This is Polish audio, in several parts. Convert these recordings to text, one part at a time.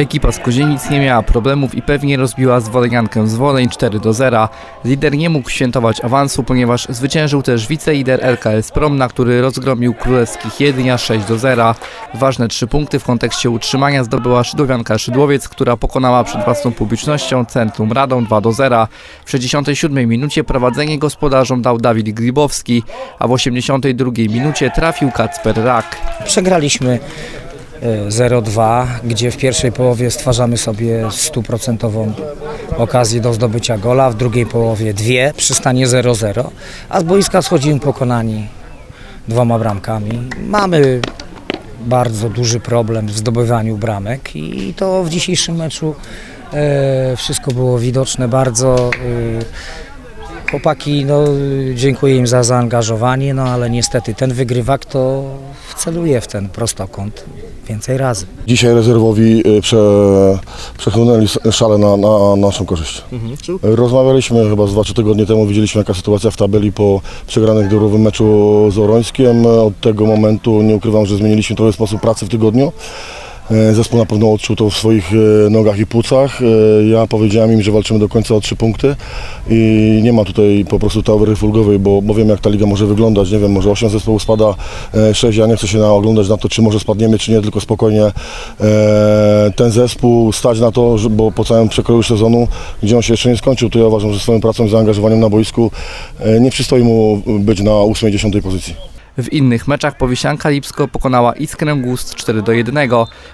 Ekipa z Kozienic nie miała problemów i pewnie rozbiła Zwoleniankę z Woleń 4 do 0. Lider nie mógł świętować awansu, ponieważ zwyciężył też wicelider LKS Promna, który rozgromił królewskich Jedynia 6 do 0. Ważne trzy punkty w kontekście utrzymania zdobyła Szydowianka Szydłowiec, która pokonała przed własną publicznością Centrum Radą 2 do 0. W 67 minucie prowadzenie gospodarzom dał Dawid Gribowski, a w 82 minucie trafił Kacper Rak. Przegraliśmy 0-2, gdzie w pierwszej połowie stwarzamy sobie stuprocentową okazję do zdobycia gola, w drugiej połowie dwie przy stanie 0-0, a z boiska schodzimy pokonani dwoma bramkami. Mamy bardzo duży problem w zdobywaniu bramek i to w dzisiejszym meczu e, wszystko było widoczne bardzo. Chłopaki, no, dziękuję im za zaangażowanie, no ale niestety ten wygrywak to celuje w ten prostokąt więcej razy. Dzisiaj rezerwowi y, prze, przechłonęli szale na, na naszą korzyść. Rozmawialiśmy chyba z 2-3 tygodnie temu, widzieliśmy jaka sytuacja w tabeli po przegranym górowym meczu z Orońskiem. Od tego momentu nie ukrywam, że zmieniliśmy trochę sposób pracy w tygodniu. E, Zespół na pewno odczuł to w swoich e, nogach i płucach. E, Ja powiedziałem im, że walczymy do końca o trzy punkty i nie ma tutaj po prostu teorii fulgowej, bo, bo wiem jak ta liga może wyglądać. Nie wiem, może 8 zespołów spada, 6, ja nie chcę się oglądać na to, czy może spadniemy, czy nie, tylko spokojnie ten zespół stać na to, bo po całym przekroju sezonu, gdzie on się jeszcze nie skończył, to ja uważam, że swoją pracą i zaangażowaniem na boisku nie przystoi mu być na 8-10 pozycji. W innych meczach Powiesianka Lipsko pokonała Iskrę Gust 4 do 1,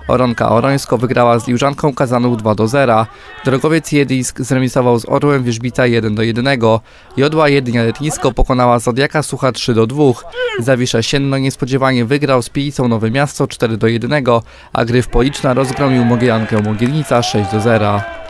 Oronka Orońsko wygrała z Liużanką Kazanów 2 do 0, Drogowiec Jedyńsk zremisował z Orłem Wierzbica 1 do 1, Jodła Jedynia Letnisko pokonała Zodiaka Sucha 3 do 2, Zawisza Sienno niespodziewanie wygrał z Pilicą Nowe Miasto 4 do 1, a Gryf Policzna rozgromił Mogielankę Mogielnica 6 do 0.